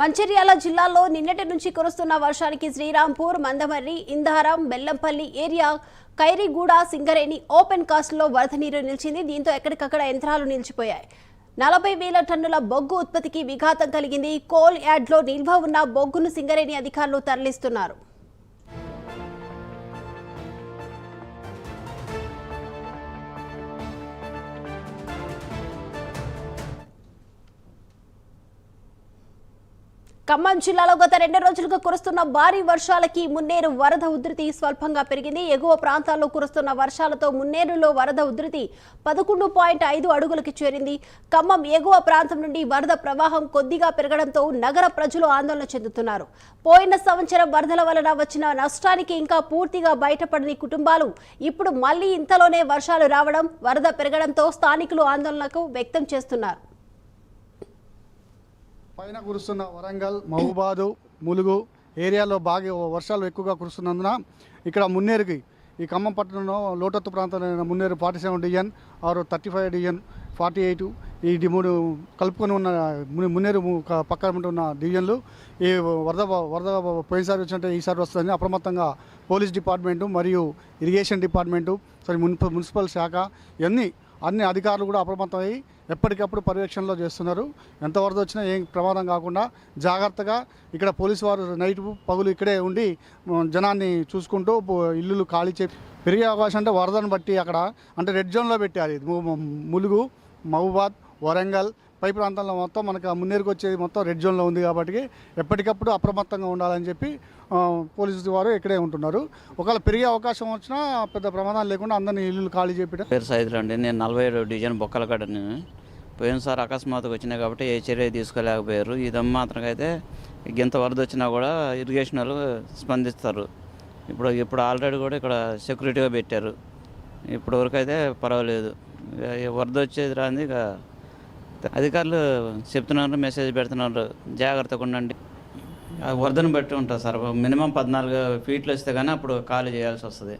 మంచిర్యాల జిల్లాలో నిన్నటి నుంచి కురుస్తున్న వర్షానికి శ్రీరాంపూర్ మందమర్రి ఇందారం బెల్లంపల్లి ఏరియా కైరిగూడ సింగరేణి ఓపెన్ కాస్ట్లో వరద నీరు నిలిచింది. దీంతో ఎక్కడికక్కడ యంత్రాలు నిలిచిపోయాయి. నలభై వేల టన్నుల బొగ్గు ఉత్పత్తికి విఘాతం కలిగింది. కోల్ యార్డ్లో నిల్వ ఉన్న బొగ్గును సింగరేణి అధికారులు తరలిస్తున్నారు. ఖమ్మం జిల్లాలో గత రెండు రోజులుగా కురుస్తున్న భారీ వర్షాలకి మున్నేరు వరద ఉధృతి స్వల్పంగా పెరిగింది. ఎగువ ప్రాంతాల్లో కురుస్తున్న వర్షాలతో మున్నేరులో వరద ఉధృతి పదకొండు పాయింట్ ఐదు అడుగులకి చేరింది. ఖమ్మం ఎగువ ప్రాంతం నుండి వరద ప్రవాహం కొద్దిగా పెరగడంతో నగర ప్రజలు ఆందోళన చెందుతున్నారు. పోయిన సంవత్సరం వరదల వలన వచ్చిన నష్టానికి ఇంకా పూర్తిగా బయటపడని కుటుంబాలు ఇప్పుడు మళ్ళీ ఇంతలోనే వర్షాలు రావడం వరద పెరగడంతో స్థానికులు ఆందోళనకు వ్యక్తం చేస్తున్నారు. పైన కురుస్తున్న వరంగల్ మహబూబాదు ములుగు ఏరియాలో బాగా వర్షాలు ఎక్కువగా కురుస్తున్నందున ఇక్కడ మున్నేరుకి ఈ ఖమ్మం పట్టణంలో లోటత్తు ప్రాంతంలో మున్నేరు ఫార్టీ సెవెన్ డివిజన్ ఆరు thirty five division forty eight ఈ మూడు కలుపుకొని ఉన్న ము- మున్నేరు ము- పక్కన ఉన్న డివిజన్లు ఈ వరద వరద పోయినసారి వచ్చినట్టే ఈసారి వస్తుంది అప్రమత్తంగా పోలీస్ డిపార్ట్మెంటు మరియు ఇరిగేషన్ డిపార్ట్మెంటు సరే మున్సిపల్ శాఖ ఇవన్నీ అన్ని అధికారులు కూడా అప్రమత్తమై ఎప్పటికప్పుడు పర్యవేక్షణలో చేస్తున్నారు. ఎంత వరద వచ్చినా ఏం ప్రమాదం కాకుండా జాగ్రత్తగా ఇక్కడ పోలీసు వారు నైట్ పగులు ఇక్కడే ఉండి జనాన్ని చూసుకుంటూ ఇల్లులు ఖాళీ చే పెరిగే అవకాశం అంటే వరదను బట్టి అక్కడ అంటే రెడ్ జోన్లో పెట్టారు. ములుగు మహబూబాద్ వరంగల్ పై ప్రాంతంలో మొత్తం మనకు మున్నేరుకు వచ్చేది మొత్తం రెడ్ జోన్లో ఉంది కాబట్టి ఎప్పటికప్పుడు అప్రమత్తంగా ఉండాలని చెప్పి పోలీసు వారు ఇక్కడే ఉంటున్నారు. ఒకవేళ పెరిగే అవకాశం వచ్చినా పెద్ద ప్రమాదాలు లేకుండా అందరినీ ఇల్లు ఖాళీ చేపి పేరు సైదులండి నేను నలభై ఏడు డివిజన్ బొక్కలగడ్డ నేను. పోయినసారి అకస్మాత్తుగా వచ్చినాయి కాబట్టి ఏ చర్య తీసుకోలేకపోయారు. ఇది మాత్రం అయితే ఇంత వరద వచ్చినా కూడా ఇరిగేషన్ వాళ్ళు స్పందిస్తారు. ఇప్పుడు ఇప్పుడు ఆల్రెడీ కూడా ఇక్కడ సెక్యూరిటీగా పెట్టారు. ఇప్పుడు వరకు అయితే పర్వాలేదు ఇక వరద వచ్చేది రాంది ఇక అధికారులు చెప్తున్నారు మెసేజ్ పెడుతున్నారు జాగ్రత్తగా ఉండండి. వరదను బట్టి ఉంటుంది సార్. మినిమం పద్నాలుగు ఫీట్లు వస్తే కానీ అప్పుడు ఖాళీ చేయాల్సి వస్తుంది.